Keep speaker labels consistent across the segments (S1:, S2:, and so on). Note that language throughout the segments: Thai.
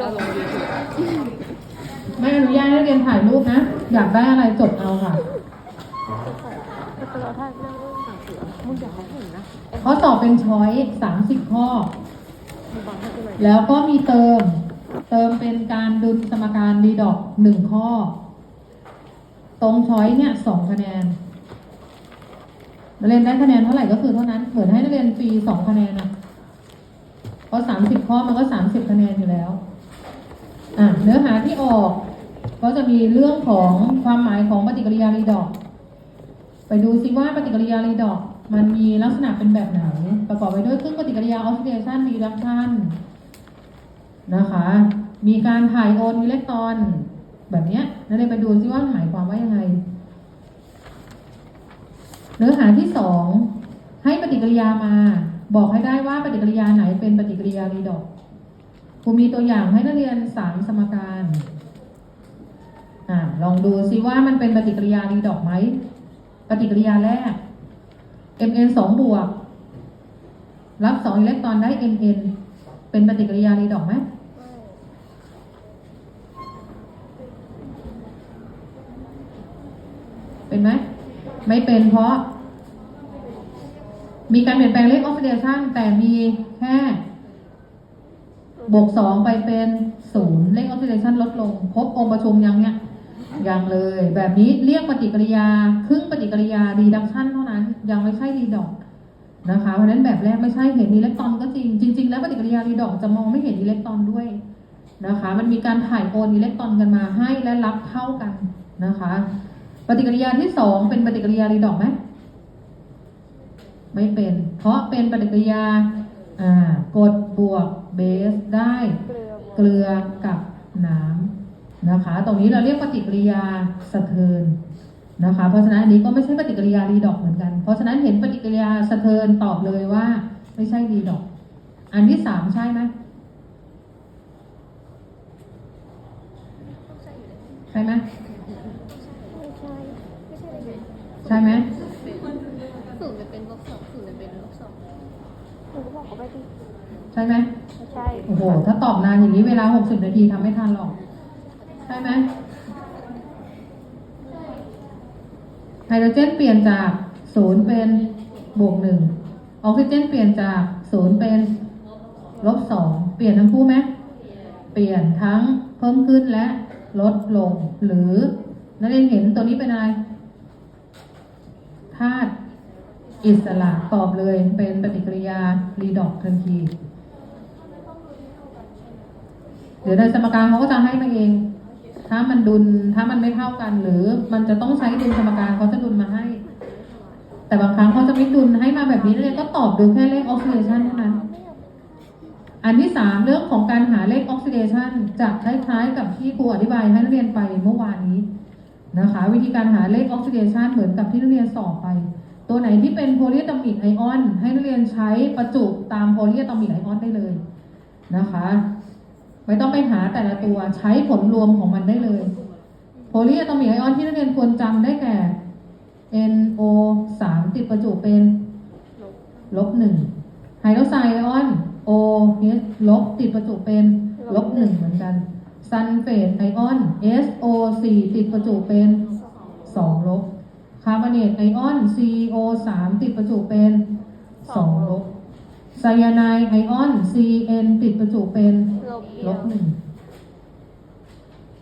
S1: เราลงยูทูบ
S2: ไม่อนุญาตให้เรียนถ่ายรูปนะ อยากได้อะไรจดเอาค่ะ
S1: เราถ่ายเรื่องเรื่องต่างสือมึงอยากให้เห็นนะ
S2: ข้อสอบเป็นช้อยสามสิบข้อ
S1: มึงบังให้กูหน่อย
S2: แล้วก็มีเติม เติมเป็นการดุลสมการดีดอกหนึ่งข้อ ตรงช้อยเนี่ยสองคะแนนนักเรียนได้คะแนนเท่าไหร่ก็คือเท่านั้นเหมือนให้นักเรียนฟรีสองคะแนนอะเพราะสามสิบข้อมันก็สามสิบคะแนนอยู่แล้ว อะเนื้อหาที่ออก ก็จะมีเรื่องของความหมายของปฏิกิริยารีดอก ไปดูซิว่าปฏิกิริยารีดอก มันมีลักษณะเป็นแบบไหน ประกอบไปด้วยเครื่องปฏิกิริยาออกซิเดชันรีดักชันนะคะ มีการถ่ายโอนอิเล็กตรอน แบบเนี้ยแล้วเราไปดูซิว่าหมายความว่ายังไง เนื้อหาที่สองให้ปฏิกิริยามา บอกให้ได้ว่าปฏิกิริยาไหนเป็นปฏิกิริยารีดอก ครูมีตัวอย่างให้นักเรียนสามสมการอ่าลองดูซิว่ามันเป็นปฏิกิริยารีดอกไหม ปฏิกิริยาแรก Mn สองบวก รับสองอิเล็กตรอนได้ Mn เป็นปฏิกิริยารีดอกไหมเป็นไหม ไม่เป็นเพราะ มีการเปลี่ยนแปลงเลขออกซิเดชันแต่มีแค่ บวกสองไปเป็นศูนย์เลขออกซิเดชันลดลงครบองค์ประชุมยังเนี่ยยังเลย แบบนี้เรียกปฏิกิริยา ครึ่งปฏิกิริยารีดักชันเท่านั้น ยังไม่ใช่รีดอกนะคะเพราะนั้นแบบแรกไม่ใช่เห็นอิเล็กตรอนก็จริง จริง ๆ แล้วปฏิกิริยารีดอกจะมองไม่เห็นอิเล็กตรอนด้วยนะคะ มันมีการถ่ายโอนอิเล็กตรอนกันมาให้และรับเท่ากันนะคะ ปฏิกิริยาที่สองเป็นปฏิกิริยารีดอกไหมไม่เป็น เพราะเป็นปฏิกิริยาอ่ากดบวก เบสได้
S1: เกลือ
S2: เกลือกับน้ำนะคะ ตรงนี้เราเรียกปฏิกิริยาสะเทินนะคะ เพราะฉะนั้นอันนี้ก็ไม่ใช่ปฏิกิริยารีดอกเหมือนกัน เพราะฉะนั้นเห็นปฏิกิริยาสะเทินตอบเลยว่า ไม่ใช่รีดอก อันที่สามใช่ไหมใช่ไหม
S1: ไม่ใช่ไม่ใช่เลย
S2: ใช่ไหม
S1: ศูนย์จะเป็นลบสองศูนย์จะเป็นลบสองหนูก็บอกเขาไปดิ
S2: ใช่ไหม
S1: ไม่ใช่
S2: โอ้โห ถ้าตอบนานอย่างนี้เวลา60นาทีทำไม่ทันหรอก ใช่ไหมไฮโดรเจนเปลี่ยนจากศูนย์เป็นบวกหนึ่งออกซิเจนเปลี่ยนจากศูนย์เป็นลบสองเปลี่ยนทั้งคู่ไหมเปลี่ยนทั้งเพิ่มขึ้นและลดลง หรือนักเรียนเห็นตัวนี้เป็นอะไรธาตุอิสระตอบเลยเป็นปฏิกิริยารีดอกทันที เดี๋ยวในสมการเขาก็จะให้มาเอง ถ้ามันดุลถ้ามันไม่เท่ากัน หรือมันจะต้องใช้ดุลสมการเขาจะดุลมาให้ แต่บางครั้งเขาจะไม่ดุลให้มาแบบนี้เรียก็ตอบดูแค่เลขออกซิเดชันเท่านั้น อันที่สามเรื่องของการหาเลขออกซิเดชันจะคล้ายๆ กับที่ครูอธิบายให้นักเรียนไปเมื่อวานนี้นะคะ วิธีการหาเลขออกซิเดชันเหมือนกับที่นักเรียนสอบไป ตัวไหนที่เป็นโพลีอะตอมิกไอออน ให้นักเรียนใช้ประจุตามโพลีอะตอมิกไอออนได้เลยนะคะ ไม่ต้องไปหาแต่ละตัวใช้ผลรวมของมันได้เลยโพลีอะตอมิกไอออนที่นักเรียนควรจำได้แก่ NO 3ติดประจุเป็นลบหนึ่งไฮโดรไซด์ไอออน OH ลบติดประจุเป็นลบหนึ่งเหมือนกัน ซัลเฟตไอออน SO 4ติดประจุเป็นสองลบ คาร์บอเนตไอออน CO 3ติดประจุเป็นสองลบไซยาไนด์ไอออน CN ติดประจุเป็น
S1: ลบ
S2: ลบหนึ่ง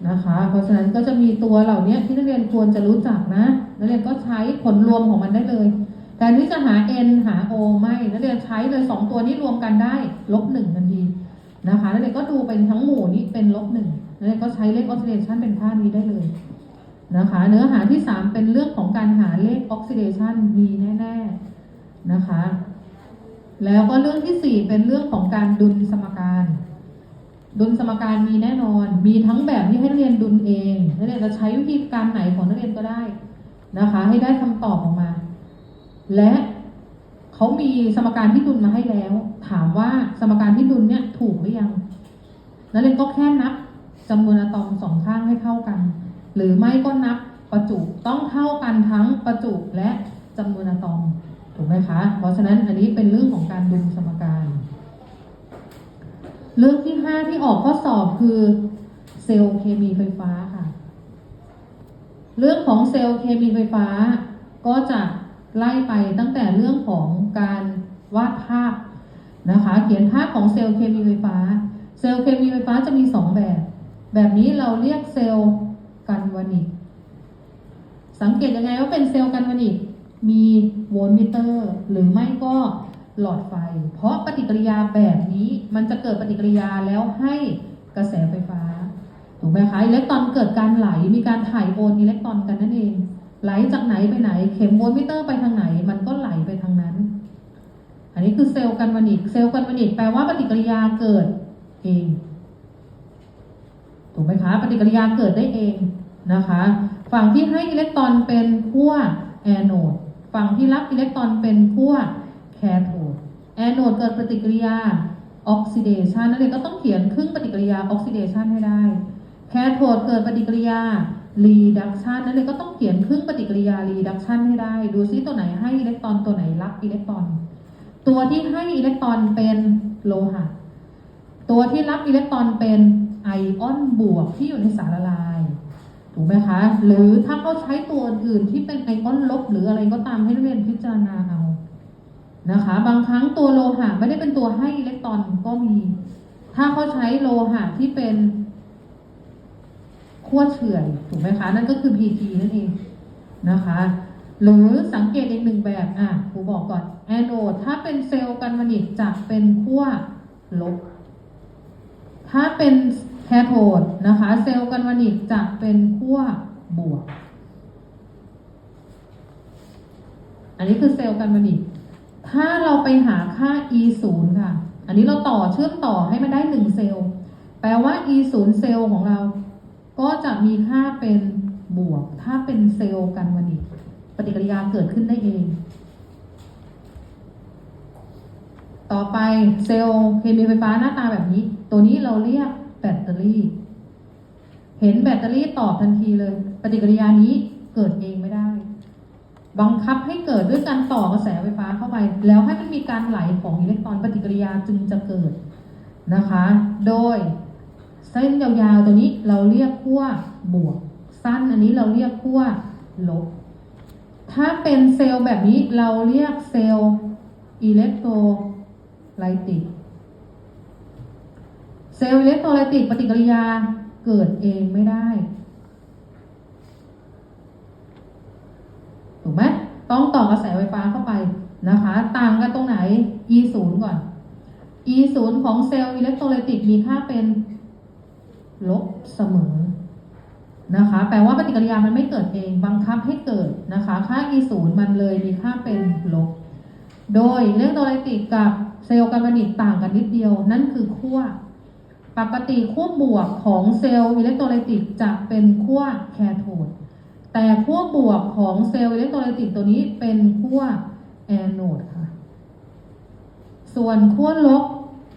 S2: นะคะ เพราะฉะนั้นก็จะมีตัวเหล่านี้ที่นักเรียนควรจะรู้จักนะนักเรียนก็ใช้ผลรวมของมันได้เลย แต่ที่จะหา n หา o ไม่นักเรียนใช้เลยสองตัวนี้รวมกันได้ลบหนึ่งทันทีนะคะนักเรียนก็ดูเป็นทั้งหมู่นี้เป็นลบหนึ่งนักเรียนก็ใช้เลขออกซิเดชันเป็นค่านี้ได้เลยนะคะ เนื้อหาที่สามเป็นเรื่องของการหาเลขออกซิเดชันมีแน่ๆนะคะ แล้วก็เรื่องที่สี่เป็นเรื่องของการดุลสมการ ดุลสมการมีแน่นอน มีทั้งแบบที่ให้นักเรียนดุลเอง นักเรียนจะใช้วิธีการไหนของนักเรียนก็ได้นะคะ ให้ได้คำตอบออกมา และเขามีสมการที่ดุลมาให้แล้ว ถามว่าสมการที่ดุลเนี่ยถูกหรือยัง นักเรียนก็แค่นับจำนวนอะตอมสองข้างให้เท่ากัน หรือไม่ก็นับประจุต้องเท่ากันทั้งประจุและจำนวนอะตอมถูกไหมคะ เพราะฉะนั้นอันนี้เป็นเรื่องของการดุลสมการ เรื่องที่ห้าที่ออกข้อสอบคือเซลล์เคมีไฟฟ้าค่ะ เรื่องของเซลล์เคมีไฟฟ้า ก็จะไล่ไปตั้งแต่เรื่องของการวาดภาพนะคะ เขียนภาพของเซลล์เคมีไฟฟ้า เซลล์เคมีไฟฟ้าจะมีสองแบบ แบบนี้เราเรียกเซลล์กันวานิกสังเกตยังไงว่าเป็นเซลล์กันวานิกมีโวลต์มิเตอร์ หรือไม่ก็ หลอดไฟ เพราะปฏิกิริยาแบบนี้มันจะเกิดปฏิกิริยาแล้วให้กระแสไฟฟ้าถูกไหมคะอิเล็กตรอนเกิดการไหลมีการถ่ายโอนอิเล็กตรอนกันนั่นเอง ไหลจากไหนไปไหน เข็มโวลต์มิเตอร์ไปทางไหน มันก็ไหลไปทางนั้น อันนี้คือเซลล์กันวานิกเซลล์กันวานิกแปลว่าปฏิกิริยาเกิดเองถูกไหมคะปฏิกิริยาเกิดได้เองนะคะ ฝั่งที่ให้อิเล็กตรอนเป็นขั้วแอนโนดฝั่งที่รับอิเล็กตรอนเป็นขั้ว แคโทดแอนโนดเกิดปฏิกิริยาออกซิเดชันนั่นเองก็ต้องเขียนครึ่งปฏิกิริยาออกซิเดชันให้ได้แคโทดเกิดปฏิกิริยารีดักชันนั่นเองก็ต้องเขียนครึ่งปฏิกิริยารีดักชันให้ได้ ดูซิตัวไหนให้อิเล็กตรอนตัวไหนรับอิเล็กตรอน ตัวที่ให้อิเล็กตรอนเป็นโลหะ ตัวที่รับอิเล็กตรอนเป็นไอออนบวกที่อยู่ในสารละลายถูกไหมคะ หรือถ้าเขาใช้ตัวอื่นที่เป็นไอออนลบหรืออะไรก็ตามให้นักเรียนพิจารณาเอา นะคะ บางครั้งตัวโลหะไม่ได้เป็นตัวให้อิเล็กตรอนก็มี ถ้าเขาใช้โลหะที่เป็นขั้วเฉื่อยถูกไหมคะ นั่นก็คือ PT นั่นเองนะคะ หรือสังเกตอีกหนึ่งแบบอะครูบอกก่อนแอนโอดถ้าเป็นเซลล์กันวานิกจะเป็นขั้วลบ ถ้าเป็นแคโทดนะคะ เซลล์กันวานิกจะเป็นขั้วบวก อันนี้คือเซลล์กันวานิก ถ้าเราไปหาค่า e 0ค่ะ อันนี้เราต่อเชื่อมต่อให้มันได้1เซลล์ แปลว่า e 0เซลล์ของเรา ก็จะมีค่าเป็นบวก ถ้าเป็นเซลล์กันวานิกปฏิกิริยาเกิดขึ้นได้เอง ต่อไปเซลล์เคมีไฟฟ้าหน้าตาแบบนี้ ตัวนี้เราเรียกแบตเตอรี่ เห็นแบตเตอรี่ตอบทันทีเลย ปฏิกิริยานี้เกิดเองไม่ได้ บังคับให้เกิดด้วยการต่อกระแสไฟฟ้าเข้าไป แล้วให้มันมีการไหลของอิเล็กตรอนปฏิกิริยาจึงจะเกิดนะคะ โดยเส้นยาวๆตัวนี้เราเรียกขั้วบวก สั้นอันนี้เราเรียกขั้วลบ ถ้าเป็นเซลล์แบบนี้เราเรียกเซลล์อิเล็กโทรไลติก เซลล์อิเล็กโทรไลติกปฏิกิริยาเกิดเองไม่ได้ ถูกไหมต้องต่อกระแสไฟฟ้าเข้าไปนะคะ ต่างกันตรงไหน e 0ก่อน e 0ของเซลล์อิเล็กโทรไลติกมีค่าเป็นลบเสมอนะคะ แปลว่าปฏิกิริยามันไม่เกิดเองบังคับให้เกิดนะคะ ค่า e 0มันเลยมีค่าเป็นลบ โดยอิเล็กโทรไลติกกับเซลล์กัลวานิกต่างกันนิดเดียวนั่นคือขั้วปกติขั้วบวกของเซลล์อิเล็กโทรไลติกจะเป็นขั้วแคโทด แต่ขั้วบวกของเซลล์อิเล็กโทรไลติกตัวนี้เป็นขั้วแอนโนดค่ะ ส่วนขั้วลบ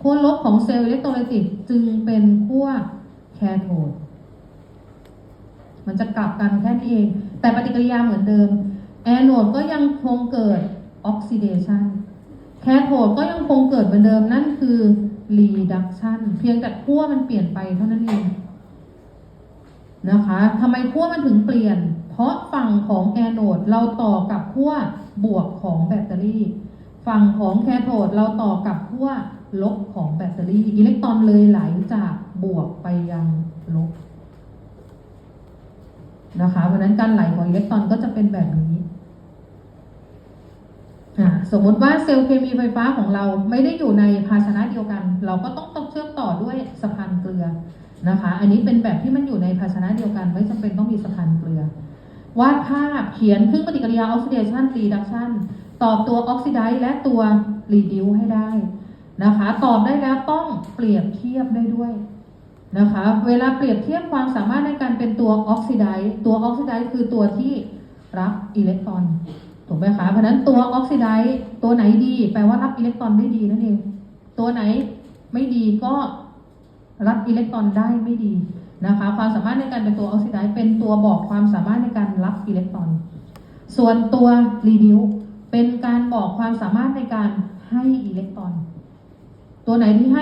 S2: ขั้วลบของเซลล์อิเล็กโทรไลติกจึงเป็นขั้วแคโทด มันจะกลับกันแค่นี้เอง แต่ปฏิกิริยาเหมือนเดิม แอนโนดก็ยังคงเกิดออกซิเดชันแคโทดก็ยังคงเกิดเหมือนเดิมนั่นคือรีดักชันเพียงแต่ขั้วมันเปลี่ยนไปเท่านั้นเองนะคะทำไมขั้วมันถึงเปลี่ยน เพราะฝั่งของแอนโนดเราต่อกับขั้วบวกของแบตเตอรี่ ฝั่งของแคโทดเราต่อกับขั้วลบของแบตเตอรี่ อิเล็กตรอนเลยไหลจากบวกไปยังลบนะคะเพราะนั้นการไหลของอิเล็กตรอนก็จะเป็นแบบนี้สมมติว่าเซลล์เคมีไฟฟ้าของเราไม่ได้อยู่ในภาชนะเดียวกัน เราก็ต้องต้องเชื่อมต่อด้วยสะพานเกลือนะคะ อันนี้เป็นแบบที่มันอยู่ในภาชนะเดียวกัน ไม่จำเป็นต้องมีสะพานเกลือ วาดภาพเขียนครึ่งปฏิกิริยาออกซิเดชันรีดักชันตอบตัวออกซิไดซ์และตัวรีดิวให้ได้นะคะ ตอบได้แล้วต้องเปรียบเทียบได้ด้วยนะคะ เวลาเปรียบเทียบความสามารถในการเป็นตัวออกซิไดซ์ตัวออกซิไดซ์คือตัวที่รับอิเล็กตรอนถูกไหมคะเพราะฉะนั้นตัวออกซิไดซ์ตัวไหนดี แปลว่ารับอิเล็กตรอนได้ดีนั่นเองตัวไหนไม่ดีก็รับอิเล็กตรอนได้ไม่ดี นะคะ ความสามารถในการเป็นตัวออกซิไดซ์เป็นตัวบอกความสามารถในการรับอิเล็กตรอน ส่วนตัวรีดิวเป็นการบอกความสามารถในการให้อิเล็กตรอน ตัวไหนที่ให้